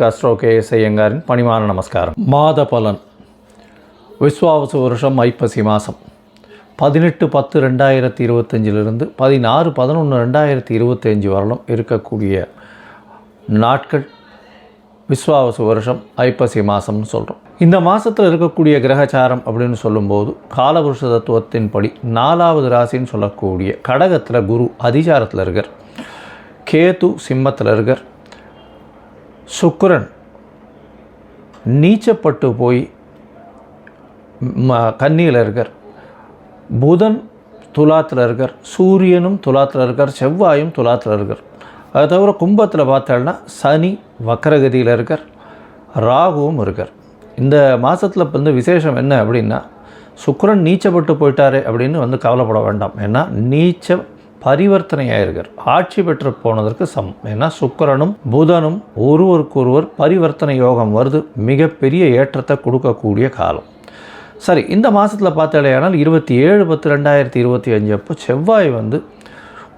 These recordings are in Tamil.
உங்களுக்கு அஸ்ட்ரோ கே எஸ் ஐயங்காரின் பணிமான நமஸ்காரம். மாத பலன். விஸ்வாவசு வருஷம் ஐப்பசி மாதம் பதினெட்டு பத்து ரெண்டாயிரத்தி இருபத்தஞ்சிலிருந்து பதினாறு பதினொன்று ரெண்டாயிரத்தி இருபத்தஞ்சி வரலும் இருக்கக்கூடிய நாட்கள் விஸ்வாவசு வருஷம் ஐப்பசி மாதம்னு சொல்கிறோம் இந்த மாதத்தில் இருக்கக்கூடிய கிரகச்சாரம் அப்படின்னு சொல்லும்போது காலபுருஷ தத்துவத்தின்படி நாலாவது ராசின்னு சொல்லக்கூடிய கடகத்தில் குரு அதிசாரத்தில் இருக்கார். கேது சிம்மத்தில் இருக்கார். சுக்கரன் நீச்சப்பட்டு போய் ம- கன்னியில் இருக்கார். புதன் துலாத்தில் இருக்கார். சூரியனும் துலாத்தில் இருக்கார். செவ்வாயும் துலாத்தில் இருக்கார். அது தவிர கும்பத்தில் பார்த்தோம்னா சனி வக்கரகதியில் இருக்கார். ராகுவும் இருக்கார். இந்த மாதத்தில் வந்து விசேஷம் என்ன அப்படின்னா சுக்கரன் நீச்சப்பட்டு போயிட்டாரு அப்படின்னு வந்து கவலைப்பட வேண்டாம். ஏன்னா நீச்சம் பரிவர்த்தனை இருக்கார் ஆட்சி பெற்று போனதற்கு சமம். ஏன்னா சுக்கரனும் புதனும் ஒருவருக்கொருவர் பரிவர்த்தனை யோகம் வருது. மிகப்பெரிய ஏற்றத்தை கொடுக்கக்கூடிய காலம். சரி இந்த மாதத்தில் பார்த்தாலேயானால் இருபத்தி ஏழு பத்து ரெண்டாயிரத்தி இருபத்தி அஞ்சு அப்போ செவ்வாய் வந்து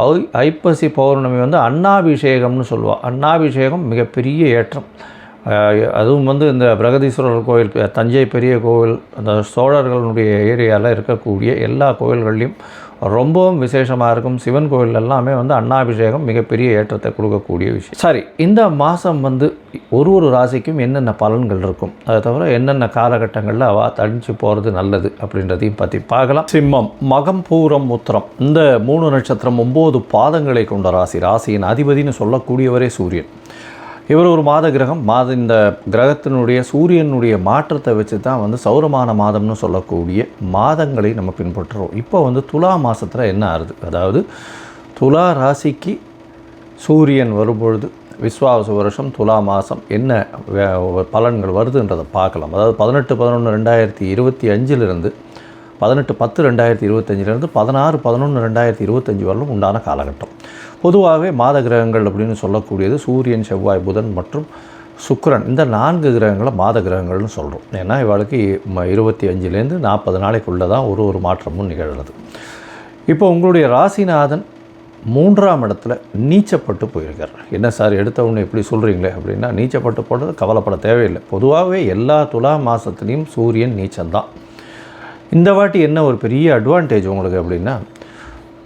ஐ ஐப்பசி பௌர்ணமி வந்து அண்ணாபிஷேகம்னு சொல்லுவாள் அண்ணாபிஷேகம் மிகப்பெரிய ஏற்றம். அதுவும் வந்து இந்த பிரகதீஸ்வரர் கோயில் தஞ்சை பெரிய கோவில் அந்த சோழர்களுடைய ஏரியாவில் இருக்கக்கூடிய எல்லா கோயில்கள்லேயும் ரொம்பவும் விசேஷமாக இருக்கும். சிவன் கோயில் எல்லாமே வந்து அன்னாபிஷேகம் மிகப்பெரிய ஏற்றத்தை கொடுக்கக்கூடிய விஷயம். சரி இந்த மாதம் வந்து ஒரு ஒரு ராசிக்கும் என்னென்ன பலன்கள் இருக்கும்? அதை தவிர என்னென்ன காலகட்டங்களில் அவ தடிச்சு போகிறது நல்லது அப்படின்றதையும் பற்றி பார்க்கலாம். சிம்மம் மகம் பூரம் உத்திரம். இந்த மூணு நட்சத்திரம் ஒம்பது பாதங்களை கொண்ட ராசி. ராசியின் அதிபதினு சொல்லக்கூடியவரே சூரியன். இவர் ஒரு மாத கிரகம். மாத இந்த கிரகத்தினுடைய சூரியனுடைய மாற்றத்தை வச்சு தான் வந்து சௌரமான மாதம்னு சொல்லக்கூடிய மாதங்களை நம்ம பின்பற்றுறோம். இப்போ வந்து துலா மாதத்தில் என்ன ஆகுது அதாவது துலா ராசிக்கு சூரியன் வரும்பொழுது விஸ்வாவச வருஷம் துலா மாதம் என்ன வே- பலன்கள் வருதுன்றதை பார்க்கலாம். அதாவது பதினெட்டு பதினொன்று ரெண்டாயிரத்தி இருபத்தி அஞ்சிலிருந்து பதினெட்டு பத்து ரெண்டாயிரத்தி இருபத்தஞ்சிலேருந்து பதினாறு பதினொன்று ரெண்டாயிரத்தி இருபத்தஞ்சி வரலும் உண்டான காலகட்டம். பொதுவாகவே மாத கிரகங்கள் அப்படின்னு சொல்லக்கூடியது சூரியன் செவ்வாய் புதன் மற்றும் சுக்கரன். இந்த நான்கு கிரகங்களை மாத கிரகங்கள்னு சொல்கிறோம் ஏன்னா இவளுக்கு இருபத்தி அஞ்சுலேருந்து நாற்பது நாளைக்குள்ளே தான் ஒரு ஒரு மாற்றமும் நிகழ்கிறது இப்போ உங்களுடைய ராசிநாதன் மூன்றாம் இடத்துல நீச்சப்பட்டு போயிருக்கார். என்ன சார் எடுத்த எப்படி சொல்கிறீங்களே அப்படின்னா நீச்சப்பட்டு போடுறது கவலைப்பட தேவையில்லை. பொதுவாகவே எல்லா துலா மாதத்துலேயும் சூரியன் நீச்சம்தான். இந்த வாட்டி என்ன ஒரு பெரிய அட்வான்டேஜ் உங்களுக்கு அப்படின்னா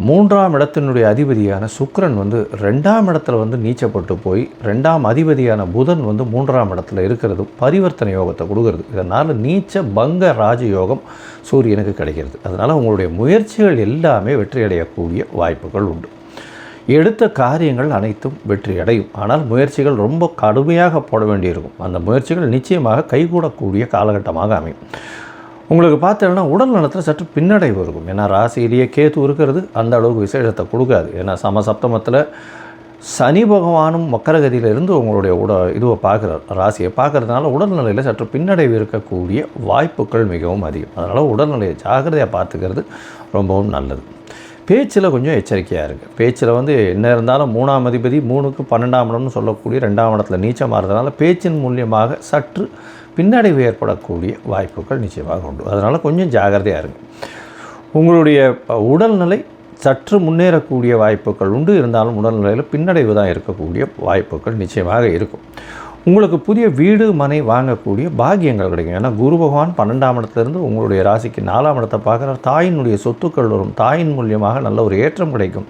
மூன்றாம் இடத்தினுடைய அதிபதியான சுக்ரன் வந்து ரெண்டாம் இடத்துல வந்து நீச்சப்பட்டு போய் ரெண்டாம் அதிபதியான புதன் வந்து மூன்றாம் இடத்துல இருக்கிறது பரிவர்த்தனை யோகத்தை கொடுக்கறது. இதனால் நீச்ச பங்க ராஜயோகம் சூரியனுக்கு கிடைக்கிறது. அதனால் உங்களுடைய முயற்சிகள் எல்லாமே வெற்றியடையக்கூடிய வாய்ப்புகள் உண்டு. எடுத்த காரியங்கள் அனைத்தும் வெற்றி அடையும் ஆனால் முயற்சிகள் ரொம்ப கடுமையாக போட வேண்டியிருக்கும். அந்த முயற்சிகள் நிச்சயமாக கைகூடக்கூடிய காலகட்டமாக அமையும். உங்களுக்கு பார்த்தீங்கன்னா உடல் நலத்தில் சற்று பின்னடைவு இருக்கும். ஏன்னா ராசியிலேயே கேத்து இருக்கிறது அந்த அளவுக்கு விசேஷத்தை கொடுக்காது. ஏன்னா சமசப்தமத்தில் சனி பகவானும் மக்கரகதியிலிருந்து உங்களுடைய உட இதுவை பார்க்குறார். ராசியை பார்க்கறதுனால உடல்நிலையில் சற்று பின்னடைவு இருக்கக்கூடிய வாய்ப்புகள் மிகவும் அதிகம். அதனால் உடல்நிலையை ஜாக்கிரதையாக பார்த்துக்கிறது ரொம்பவும் நல்லது. பேச்சில் கொஞ்சம் எச்சரிக்கையாக இருக்குது பேச்சில் வந்து என்ன இருந்தாலும் மூணாம் அதிபதி மூணுக்கு பன்னெண்டாம் இடம்னு சொல்லக்கூடிய ரெண்டாம் இடத்துல நீச்சமாக இருந்ததுனால பேச்சின் மூலியமாக சற்று பின்னடைவு ஏற்படக்கூடிய வாய்ப்புகள் நிச்சயமாக உண்டு. அதனால் கொஞ்சம் ஜாகிரதையாக இருங்க. உங்களுடைய உடல்நிலை சற்று முன்னேறக்கூடிய வாய்ப்புகள் உண்டு. இருந்தாலும் உடல்நிலையில் பின்னடைவு தான் இருக்கக்கூடிய வாய்ப்புகள் நிச்சயமாக இருக்கும். உங்களுக்கு புதிய வீடு மனை வாங்கக்கூடிய பாகியங்கள் கிடைக்கும். ஏன்னா குரு பகவான் பன்னெண்டாம் இடத்துலேருந்து உங்களுடைய ராசிக்கு நாலாம் இடத்தை பார்க்குற தாயினுடைய சொத்துக்கள் வரும். தாயின் மூலியமாக நல்ல ஒரு ஏற்றம் கிடைக்கும்.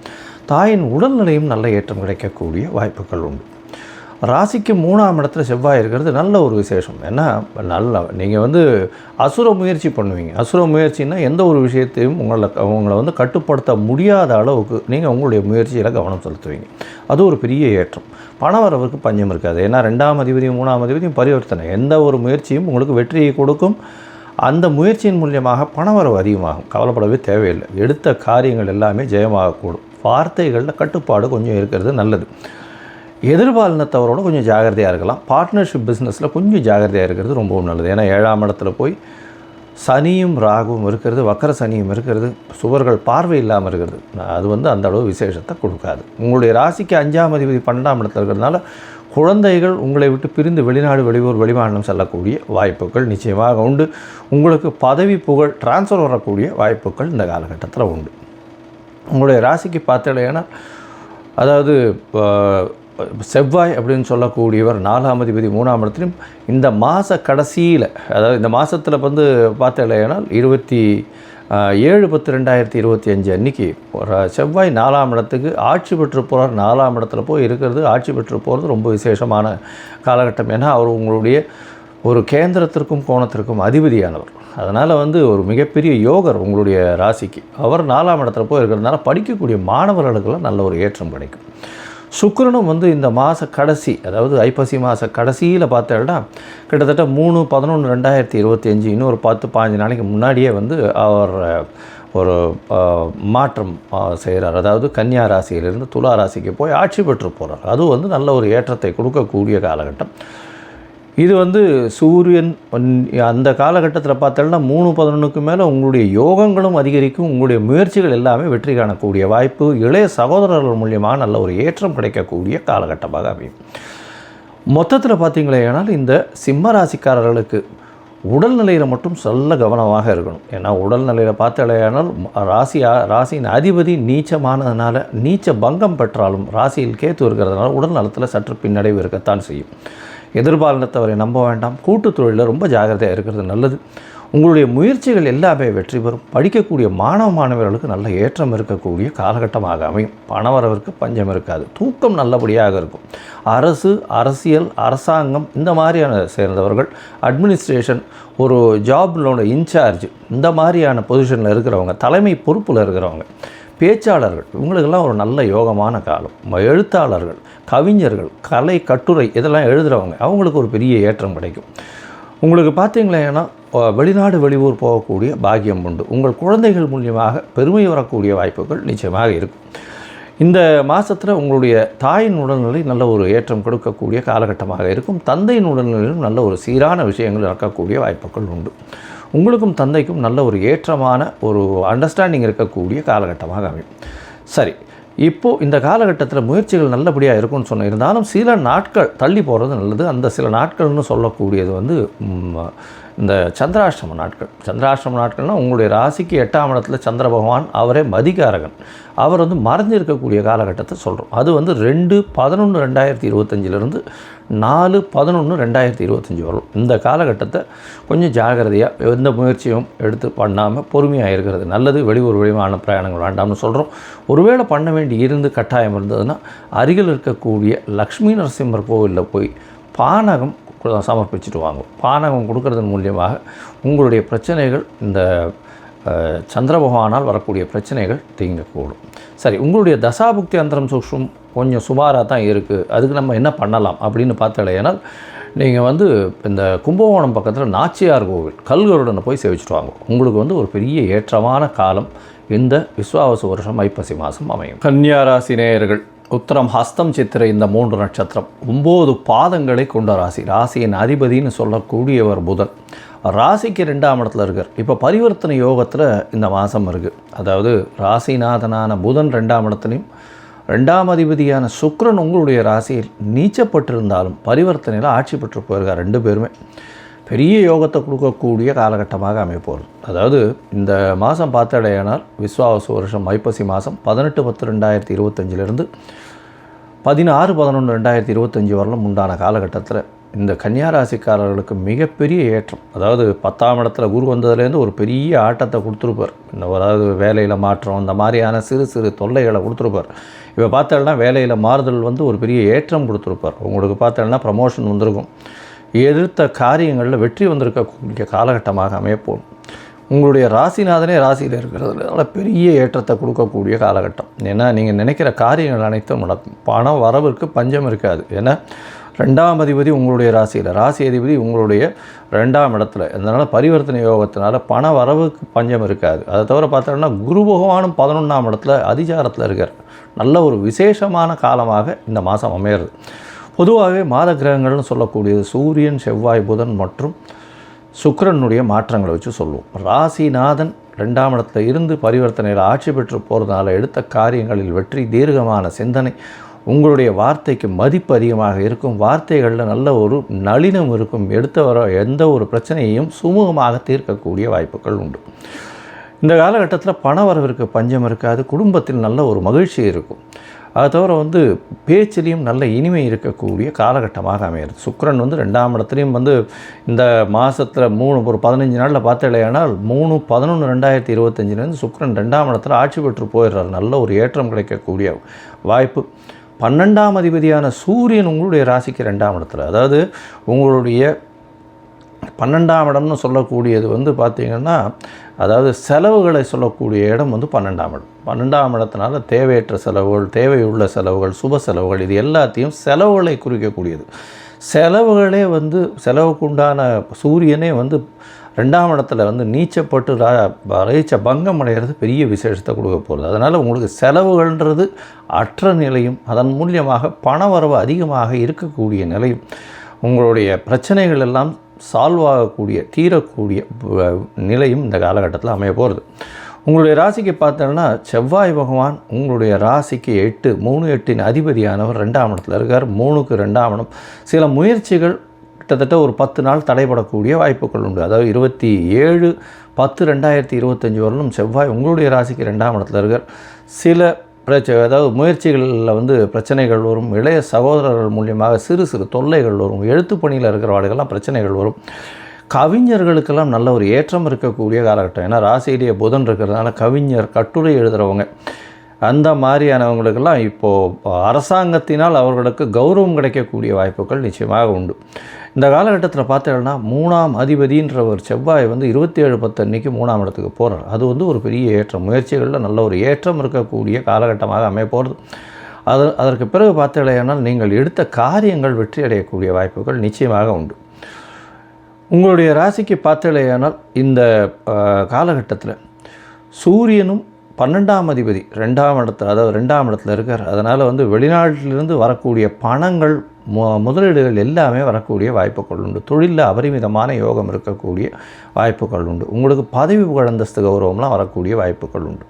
தாயின் உடல்நிலையும் நல்ல ஏற்றம் கிடைக்கக்கூடிய வாய்ப்புகள் உண்டு. ராசிக்கு மூணாம் இடத்துல செவ்வாய் இருக்கிறது நல்ல ஒரு விசேஷம். ஏன்னா நல்ல நீங்கள் வந்து அசுர முயற்சி பண்ணுவீங்க. அசுர முயற்சின்னா எந்த ஒரு விஷயத்தையும் உங்களை உங்களை வந்து கட்டுப்படுத்த முடியாத அளவுக்கு நீங்கள் உங்களுடைய முயற்சியில் கவனம் செலுத்துவீங்க. அது ஒரு பெரிய ஏற்றம். பணவரவுக்கு பஞ்சம் இருக்காது. ஏன்னா ரெண்டாம் அதிபதியும் மூணாம் அதிபதியும் பரிவர்த்தனை. எந்த ஒரு முயற்சியும் உங்களுக்கு வெற்றியை கொடுக்கும். அந்த முயற்சியின் மூலியமாக பணவரவு அதிகமாகும். கவலைப்படவே தேவையில்லை. எடுத்த காரியங்கள் எல்லாமே ஜெயமாகக்கூடும். வார்த்தைகளில் கட்டுப்பாடு கொஞ்சம் இருக்கிறது நல்லது. எதிர்பாலினத்தவரோட கொஞ்சம் ஜாகிரதையாக இருக்கலாம். பார்ட்னர்ஷிப் பிஸ்னஸில் கொஞ்சம் ஜாகிரதையாக இருக்கிறது ரொம்பவும் நல்லது. ஏன்னா ஏழாம் இடத்துல போய் சனியும் ராகுவும் இருக்கிறது வக்கர சனியும் இருக்கிறது சுவர்கள் பார்வை இல்லாமல் இருக்கிறது. அது வந்து அந்த அளவு விசேஷத்தை கொடுக்காது. உங்களுடைய ராசிக்கு அஞ்சாம் அதிபதி பன்னெண்டாம் இடத்துல இருக்கிறதுனால குழந்தைகள் உங்களை விட்டு பிரிந்து வெளிநாடு வெளியூர் வெளிமாநிலம் செல்லக்கூடிய வாய்ப்புகள் நிச்சயமாக உண்டு. உங்களுக்கு பதவி புகழ் டிரான்ஸ்ஃபர் வரக்கூடிய வாய்ப்புகள் இந்த காலகட்டத்தில் உண்டு. உங்களுடைய ராசிக்கு பார்த்தீங்கன்னா அதாவது செவ்வாய் அப்படின்னு சொல்லக்கூடியவர் நாலாம் அதிபதி மூணாம் இடத்துலையும் இந்த மாத கடைசியில் அதாவது இந்த மாதத்தில் வந்து பார்த்தலையானால் இருபத்தி ஏழு பத்து ரெண்டாயிரத்தி இருபத்தி அஞ்சு அன்றைக்கி செவ்வாய் நாலாம் இடத்துக்கு ஆட்சி பெற்று போகிறார் நாலாம் இடத்துல போய் இருக்கிறது ஆட்சி பெற்று போகிறது ரொம்ப விசேஷமான காலகட்டம். ஏன்னா அவர் உங்களுடைய ஒரு கேந்திரத்திற்கும் கோணத்திற்கும் அதிபதியானவர். அதனால் வந்து ஒரு மிகப்பெரிய யோகர் உங்களுடைய ராசிக்கு. அவர் நாலாம் இடத்துல போய் இருக்கிறதுனால படிக்கக்கூடிய மாணவர்களுக்கெல்லாம் நல்ல ஒரு ஏற்றம் கிடைக்கும். சுக்கரனும் வந்து இந்த மாத கடைசி அதாவது ஐப்பசி மாத கடைசியில் பார்த்தோம்னா கிட்டத்தட்ட மூணு பதினொன்று ரெண்டாயிரத்தி இருபத்தி அஞ்சு இன்னொரு பத்து பாஞ்சு நாளைக்கு முன்னாடியே வந்து அவர் ஒரு மாற்றம் செய்கிறார் அதாவது கன்னியா ராசியிலிருந்து துலா ராசிக்கு போய் ஆட்சி பெற்று போகிறார் அதுவும் வந்து நல்ல ஒரு ஏற்றத்தை கொடுக்கக்கூடிய காலகட்டம். இது வந்து சூரியன் அந்த காலகட்டத்தில் பார்த்தோம்னா மூணு பதினொன்றுக்கு மேலே உங்களுடைய யோகங்களும் அதிகரிக்கும் உங்களுடைய முயற்சிகள் எல்லாமே வெற்றி காணக்கூடிய வாய்ப்பு இளைய சகோதரர்கள் மூலியமாக நல்ல ஒரு ஏற்றம் கிடைக்கக்கூடிய காலகட்டமாக அமையும். மொத்தத்தில் பார்த்தீங்களே ஆனால் இந்த சிம்ம ராசிக்காரர்களுக்கு உடல்நிலையில் மட்டும் சொல்ல கவனமாக இருக்கணும். ஏன்னா உடல்நிலையில் பார்த்தாலேயானால் ராசி ராசியின் அதிபதி நீச்சமானதுனால நீச்ச பங்கம் பெற்றாலும் ராசியில் கேத்து இருக்கிறதுனால உடல் நலத்தில் சற்று பின்னடைவு இருக்கத்தான் செய்யும். எதிர்பாலினத்தவரை நம்ப வேண்டாம். கூட்டு தொழிலில் ரொம்ப ஜாகிரதையாக இருக்கிறது நல்லது. உங்களுடைய முயற்சிகள் எல்லாமே வெற்றி பெறும். படிக்கக்கூடிய மாணவ மாணவர்களுக்கு நல்ல ஏற்றம் இருக்கக்கூடிய காலகட்டமாக அமையும். பணவரவிற்கு பஞ்சம் இருக்காது. தூக்கம் நல்லபடியாக இருக்கும். அரசு அரசியல் அரசாங்கம் இந்த மாதிரியான சேர்ந்தவர்கள் அட்மினிஸ்ட்ரேஷன் ஒரு ஜாப்லோட இன்சார்ஜ் இந்த மாதிரியான பொசிஷனில் இருக்கிறவங்க தலைமை பொறுப்பில் இருக்கிறவங்க பேச்சாளர்கள் இவங்களுக்கெல்லாம் ஒரு நல்ல யோகமான காலம். எழுத்தாளர்கள் கவிஞர்கள் கலை கட்டுரை இதெல்லாம் எழுதுகிறவங்க அவங்களுக்கு ஒரு பெரிய ஏற்றம் கிடைக்கும். உங்களுக்கு பார்த்தீங்களேன்னா வெளிநாடு வெளியூர் போகக்கூடிய பாக்கியம் உண்டு. உங்கள் குழந்தைகள் மூலியமாக பெருமை வரக்கூடிய வாய்ப்புகள் நிச்சயமாக இருக்கும். இந்த மாதத்தில் உங்களுடைய தாயின் உடல்நிலை நல்ல ஒரு ஏற்றம் கொடுக்கக்கூடிய காலகட்டமாக இருக்கும். தந்தையின் உடல்நிலையிலும் நல்ல ஒரு சீரான விஷயங்கள் நடக்கக்கூடிய வாய்ப்புகள் உண்டு. உங்களுக்கும் தந்தைக்கும் நல்ல ஒரு ஏற்றமான ஒரு அண்டர்ஸ்டாண்டிங் இருக்கக்கூடிய காலகட்டமாக அமையும். சரி இப்போது இந்த காலகட்டத்தில் முயற்சிகள் நல்லபடியாக இருக்கும்னு சொன்ன இருந்தாலும் சில நாட்கள் தள்ளி போகிறது நல்லது. அந்த சில நாட்கள்னு சொல்லக்கூடியது வந்து இந்த சந்திராஷ்டம நாட்கள். சந்திராஷ்டம நாட்கள்னால் உங்களுடைய ராசிக்கு எட்டாம் இடத்துல சந்திர பகவான் அவரே மதிகாரகன். அவர் வந்து மறைஞ்சிருக்கக்கூடிய காலகட்டத்தை சொல்கிறோம் அது வந்து ரெண்டு பதினொன்று ரெண்டாயிரத்தி இருபத்தஞ்சிலிருந்து நாலு பதினொன்று ரெண்டாயிரத்தி இருபத்தஞ்சி வரும். இந்த காலகட்டத்தை கொஞ்சம் ஜாகிரதையாக எந்த முயற்சியும் எடுத்து பண்ணாமல் பொறுமையாக இருக்கிறது நல்லது. வெளியூர் விமான பிரயாணங்கள் வேண்டாம்னு சொல்கிறோம் ஒருவேளை பண்ண வேண்டி இருந்து கட்டாயம் இருந்ததுன்னா அருகில் இருக்கக்கூடிய லக்ஷ்மி நரசிம்மர் கோவிலில் போய் பானகம் சமர்ப்பிச்சுட்டு வாங்க. பானகம் கொடுக்கறதன் மூலியமாக உங்களுடைய பிரச்சனைகள் இந்த அஹ், சந்திர பகவானால் வரக்கூடிய பிரச்சனைகள் தீங்கக்கூடும். சரி உங்களுடைய தசாபுக்தி அந்தரம் சூக்ஷம் கொஞ்சம் சுமாராக தான் இருக்குது அதுக்கு நம்ம என்ன பண்ணலாம் அப்படின்னு பார்த்தாலேனால் நீங்கள் வந்து இந்த கும்பகோணம் பக்கத்தில் நாச்சியார் கோவில் கல்கருடனை போய் சேவிச்சுட்டு வாங்க. உங்களுக்கு வந்து ஒரு பெரிய ஏற்றமான காலம் இந்த விஸ்வாவச வருஷம் ஐப்பசி மாதம் அமையும். கன்னியாராசி நேயர்கள் உத்தரம் ஹஸ்தம் சித்திரை இந்த மூன்று நட்சத்திரம். ஒம்பது பாதங்களை கொண்ட ராசி. ராசியின் அதிபதின்னு சொல்லக்கூடியவர் புதன். ராசிக்கு ரெண்டாம் இடத்துல இருக்கார். இப்போ பரிவர்த்தனை யோகத்தில் இந்த மாதம் இருக்குது அதாவது ராசிநாதனான புதன் ரெண்டாம் இடத்துலையும் ரெண்டாம் அதிபதியான சுக்ரன் உங்களுடைய ராசியில் நீச்சப்பட்டிருந்தாலும் பரிவர்த்தனையில் ஆட்சி பெற்று போயிருக்கார் ரெண்டு பேருமே. பெரிய யோகத்தை கொடுக்கக்கூடிய காலகட்டமாக அமைப்போகிறது அதாவது இந்த மாதம் பார்த்தடையானால் விஸ்வாவசு வருஷம் ஐப்பசி மாதம் பதினெட்டு பத்து ரெண்டாயிரத்தி இருபத்தஞ்சிலிருந்து பதினாறு பதினொன்று ரெண்டாயிரத்தி இருபத்தஞ்சி வரலும் உண்டான காலகட்டத்தில் இந்த கன்னியா ராசிக்காரர்களுக்கு மிகப்பெரிய ஏற்றம். அதாவது பத்தாம் இடத்துல குரு வந்ததுலேருந்து ஒரு பெரிய ஆட்டத்தை கொடுத்துருப்பார். இந்த அதாவது வேலையில் மாற்றம் இந்த மாதிரியான சிறு சிறு தொல்லைகளை கொடுத்துருப்பார். இப்போ பார்த்தோம்னா வேலையில் மாறுதல் வந்து ஒரு பெரிய ஏற்றம் கொடுத்துருப்பார். உங்களுக்கு பார்த்தோம்னா ப்ரமோஷன் வந்திருக்கும். எதிர்த்த காரியங்களில் வெற்றி வந்திருக்கக்கூடிய காலகட்டமாக அமையப்போம். உங்களுடைய ராசிநாதனே ராசியில் இருக்கிறதுனால பெரிய ஏற்றத்தை கொடுக்கக்கூடிய காலகட்டம். ஏன்னா நீங்கள் நினைக்கிற காரியங்கள் அனைத்தும் நடக்கும் பணம் வரவிற்கு பஞ்சம் இருக்காது. ஏன்னா ரெண்டாம் அதிபதி உங்களுடைய ராசியில். ராசி அதிபதி உங்களுடைய ரெண்டாம் இடத்துல. அதனால் பரிவர்த்தனை யோகத்தினால பண வரவுக்கு பஞ்சம் இருக்காது. அதை தவிர பார்த்தோம்னா குரு பகவானும் பதினொன்றாம் இடத்துல அதிகாரத்தில் இருக்கார். நல்ல ஒரு விசேஷமான காலமாக இந்த மாதம் அமையிறது. பொதுவாகவே மாத கிரகங்கள்னு சொல்லக்கூடியது சூரியன் செவ்வாய் புதன் மற்றும் சுக்கரனுடைய மாற்றங்களை வச்சு சொல்லுவோம். ராசிநாதன் ரெண்டாம் இடத்துல இருந்து பரிவர்த்தனையில் ஆட்சி பெற்று போகிறதுனால எடுத்த காரியங்களில் வெற்றி தீர்க்கமான சிந்தனை உங்களுடைய வார்த்தைக்கு மதிப்பு அதிகமாக இருக்கும். வார்த்தைகளில் நல்ல ஒரு நளினம் இருக்கும். எடுத்து வர எந்த ஒரு பிரச்சனையையும் சுமூகமாக தீர்க்கக்கூடிய வாய்ப்புகள் உண்டு. இந்த காலகட்டத்தில் பண வரவிற்கு பஞ்சம் இருக்காது. குடும்பத்தில் நல்ல ஒரு மகிழ்ச்சி இருக்கும். அதை தவிர வந்து பேச்சிலையும் நல்ல இனிமை இருக்கக்கூடிய காலகட்டமாக அமையிறது சுக்கரன் வந்து ரெண்டாம் இடத்துலையும் வந்து இந்த மாதத்தில் மூணு ஒரு பதினஞ்சு நாளில் பார்த்தலையானால் மூணு பதினொன்று ரெண்டாயிரத்தி இருபத்தஞ்சிலேருந்து சுக்கரன் ரெண்டாம் இடத்துல ஆட்சி பெற்று போயிடுறார். நல்ல ஒரு ஏற்றம் கிடைக்கக்கூடிய வாய்ப்பு. பன்னெண்டாம் அதிபதியான சூரியன் உங்களுடைய ராசிக்கு ரெண்டாம் இடத்துல. அதாவது உங்களுடைய பன்னெண்டாம் இடம்னு சொல்லக்கூடியது வந்து பார்த்திங்கன்னா அதாவது செலவுகளை சொல்லக்கூடிய இடம் வந்து பன்னெண்டாம் இடம். பன்னெண்டாம் இடத்தினால தேவையற்ற செலவுகள் தேவையுள்ள செலவுகள் சுப செலவுகள் இது எல்லாத்தையும் செலவுகளை குறிக்கக்கூடியது. செலவுகளே வந்து செலவுக்குண்டான சூரியனே வந்து ரெண்டாம் இடத்துல வந்து நீச்சப்பட்டு ரயிச்ச பங்கம் அடைகிறது பெரிய விசேஷத்தை கொடுக்க போகிறது அதனால் உங்களுக்கு செலவுகள்ன்றது அற்ற நிலையும் அதன் மூலியமாக பண வரவு அதிகமாக இருக்கக்கூடிய நிலையும் உங்களுடைய பிரச்சனைகள் எல்லாம் சால்வ் ஆகக்கூடிய தீரக்கூடிய நிலையும் இந்த காலகட்டத்தில் அமைய போகிறது உங்களுடைய ராசிக்கு பார்த்தோன்னா செவ்வாய் பகவான் உங்களுடைய ராசிக்கு எட்டு மூணு எட்டின் அதிபதியானவர் ரெண்டாம் இடத்துல இருக்கார். மூணுக்கு ரெண்டாம் இடம். சில முயற்சிகள் கிட்டத்தட்ட ஒரு பத்து நாள் தடைபடக்கூடிய வாய்ப்புகள் உண்டு. அதாவது இருபத்தி ஏழு பத்து ரெண்டாயிரத்தி இருபத்தஞ்சி வரலும் செவ்வாய் உங்களுடைய ராசிக்கு ரெண்டாம் இடத்துல இருக்கார். சில பிரச்ச அதாவது முயற்சிகளில் வந்து பிரச்சனைகள் வரும். இளைய சகோதரர்கள் மூலியமாக சிறு சிறு தொல்லைகள் வரும். எழுத்து பணியில் இருக்கிறவாளுக்கெல்லாம் பிரச்சனைகள் வரும். கவிஞர்களுக்கெல்லாம் நல்ல ஒரு ஏற்றம் இருக்கக்கூடிய காலகட்டம். ஏன்னா ராசியிலேயே புதன் இருக்கிறதுனால கவிஞர் கட்டுரை எழுதுகிறவங்க அந்த மாதிரியானவங்களுக்கெல்லாம் இப்போது அரசாங்கத்தினால் அவர்களுக்கு கௌரவம் கிடைக்கக்கூடிய வாய்ப்புகள் நிச்சயமாக உண்டு. இந்த காலகட்டத்தில் பார்த்தீங்கன்னா மூணாம் அதிபதின்ற ஒரு செவ்வாய் வந்து இருபத்தி ஏழு பத்து அன்னைக்கு மூணாம் இடத்துக்கு போகிறார் அது வந்து ஒரு பெரிய ஏற்றம். முயற்சிகளில் நல்ல ஒரு ஏற்றம் இருக்கக்கூடிய காலகட்டமாக அமைய போகிறது அது அதற்கு பிறகு பார்த்தீங்கன்னா நீங்கள் எடுத்த காரியங்கள் வெற்றி அடையக்கூடிய வாய்ப்புகள் நிச்சயமாக உண்டு. உங்களுடைய ராசிக்கு பார்த்தலையானால் இந்த காலகட்டத்தில் சூரியனும் பன்னெண்டாம் அதிபதி ரெண்டாம் இடத்துல அதாவது ரெண்டாம் இடத்துல இருக்கார். அதனால் வந்து வெளிநாட்டிலிருந்து வரக்கூடிய பணங்கள் மு முதலீடுகள் எல்லாமே வரக்கூடிய வாய்ப்புகள் உண்டு. தொழிலில் அபரிமிதமான யோகம் இருக்கக்கூடிய வாய்ப்புகள் உண்டு. உங்களுக்கு பதவி புகழ் கௌரவம்லாம் வரக்கூடிய வாய்ப்புகள் உண்டு.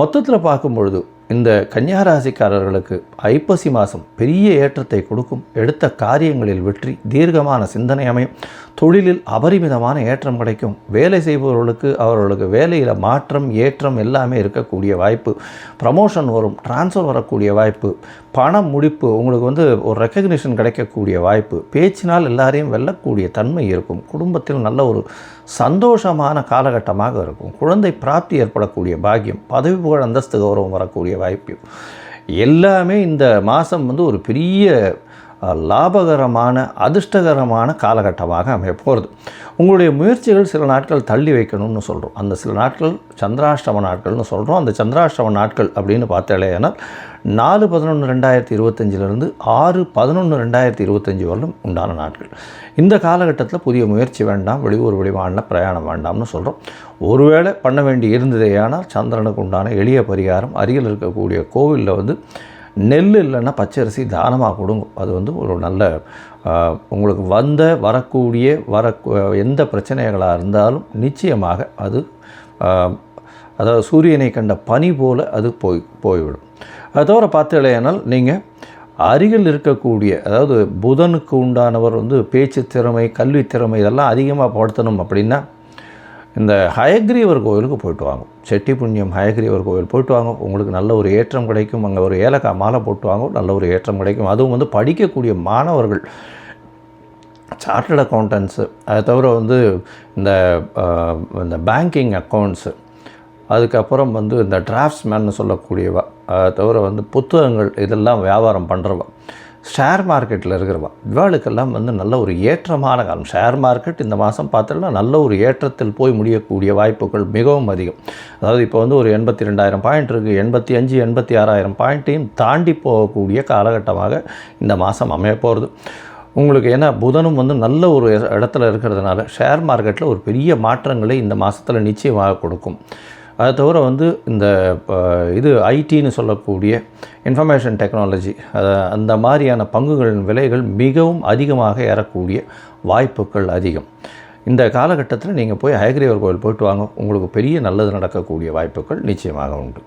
மொத்தத்தில் பார்க்கும் பொழுது இந்த கன்னியாராசிக்காரர்களுக்கு ஐப்பசி மாதம் பெரிய ஏற்றத்தை கொடுக்கும் எடுத்த காரியங்களில் வெற்றி தீர்க்கமான சிந்தனை அமையும் தொழிலில் அபரிமிதமான ஏற்றம் கிடைக்கும் வேலை செய்பவர்களுக்கு அவர்களுக்கு வேலையில் மாற்றம் ஏற்றம் எல்லாமே இருக்கக்கூடிய வாய்ப்பு ப்ரமோஷன் வரும் ட்ரான்ஸ்ஃபர் வரக்கூடிய வாய்ப்பு பணம் முடிப்பு உங்களுக்கு வந்து ஒரு ரெக்கக்னிஷன் கிடைக்கக்கூடிய வாய்ப்பு பேச்சினால் எல்லாரையும் வெல்லக்கூடிய தன்மை இருக்கும் குடும்பத்தில் நல்ல ஒரு சந்தோஷமான காலகட்டமாக இருக்கும். குழந்தை பிராப்தி ஏற்படக்கூடிய பாக்கியம் பதவி புகழ் அந்தஸ்து கௌரவம் வரக்கூடிய வாய்ப்பு. எல்லாமே இந்த மாதம் வந்து ஒரு பெரிய லாபகரமான அதிர்ஷ்டகரமான காலகட்டமாக அமைய போகிறது உங்களுடைய முயற்சிகள் சில நாட்கள் தள்ளி வைக்கணும்னு சொல்கிறோம் அந்த சில நாட்கள் சந்திராஷ்டம நாட்கள்னு சொல்கிறோம் அந்த சந்திராஷ்டம நாட்கள் அப்படின்னு பார்த்தாலேனால் நாலு பதினொன்று ரெண்டாயிரத்தி இருபத்தஞ்சிலிருந்து ஆறு பதினொன்று ரெண்டாயிரத்தி இருபத்தஞ்சி வரலும் உண்டான நாட்கள். இந்த காலகட்டத்தில் புதிய முயற்சி வேண்டாம் வெளியூர் வெளிமாநில பிரயாணம் வேண்டாம்னு சொல்கிறோம் ஒருவேளை பண்ண வேண்டி இருந்ததேயானால் சந்திரனுக்கு உண்டான எளிய பரிகாரம் அருகில் இருக்கக்கூடிய கோவிலில் வந்து நெல் இல்லைன்னா பச்சரிசி தானமாக கொடுங்க. அது வந்து ஒரு நல்ல உங்களுக்கு வந்த வரக்கூடிய வர எந்த பிரச்சனைகளாக இருந்தாலும் நிச்சயமாக அது அதாவது சூரியனை கண்ட பனி போல் அது போய் போய்விடும். அது தவிர பார்த்தீங்களேனால் நீங்கள் அருகில் இருக்கக்கூடிய அதாவது புதனுக்கு உண்டானவர் வந்து பேச்சு திறமை கல்வி திறமை இதெல்லாம் அதிகமாக படுத்தணும் அப்படின்னா இந்த ஹயக்ரீவர் கோவிலுக்கு போயிட்டு வாங்க. செட்டி புண்ணியம் ஹயக்ரீவர் கோவில் போயிட்டு வாங்க. உங்களுக்கு நல்ல ஒரு ஏற்றம் கிடைக்கும். அங்கே ஒரு ஏலக்காய் மாலை போட்டு வாங்க. நல்ல ஒரு ஏற்றம் கிடைக்கும். அதுவும் வந்து படிக்கக்கூடிய மாணவர்கள் சார்ட்டர்ட் அக்கௌண்டன்ஸு அதை தவிர வந்து இந்த இந்த பேங்கிங் அக்கௌண்ட்ஸு அதுக்கப்புறம் வந்து இந்த டிராஃப்ட்ஸ்மேன்னு சொல்லக்கூடியவா. அதை தவிர வந்து புத்தகங்கள் இதெல்லாம் வியாபாரம் பண்ணுறவா ஷேர் மார்க்கெட்டில் இருக்கிறவா இவாளுக்கெல்லாம் வந்து நல்ல ஒரு ஏற்றமான காலம். ஷேர் மார்க்கெட் இந்த மாதம் பார்த்தோம்னா நல்ல ஒரு ஏற்றத்தில் போய் முடியக்கூடிய வாய்ப்புகள் மிகவும் அதிகம். அதாவது இப்போ வந்து ஒரு எண்பத்தி ரெண்டாயிரம் பாயிண்ட் இருக்குது எண்பத்தி அஞ்சு எண்பத்தி ஆறாயிரம் பாயிண்ட்டையும் தாண்டி போகக்கூடிய காலகட்டமாக இந்த மாதம் அமைய போகிறது உங்களுக்கு ஏன்னா புதனும் வந்து நல்ல ஒரு இடத்துல இருக்கிறதுனால ஷேர் மார்க்கெட்டில் ஒரு பெரிய மாற்றங்களை இந்த மாதத்தில் நிச்சயமாக கொடுக்கும். அதை தவிர வந்து இந்த இது ஐடின்னு சொல்லக்கூடிய இன்ஃபர்மேஷன் டெக்னாலஜி அந்த மாதிரியான பங்குகளின் விலைகள் மிகவும் அதிகமாக ஏறக்கூடிய வாய்ப்புகள் அதிகம். இந்த காலகட்டத்தில் நீங்கள் போய் ஹயக்ரீவர் கோவில் போயிட்டு வாங்க. உங்களுக்கு பெரிய நல்லது நடக்கக்கூடிய வாய்ப்புகள் நிச்சயமாக உண்டு.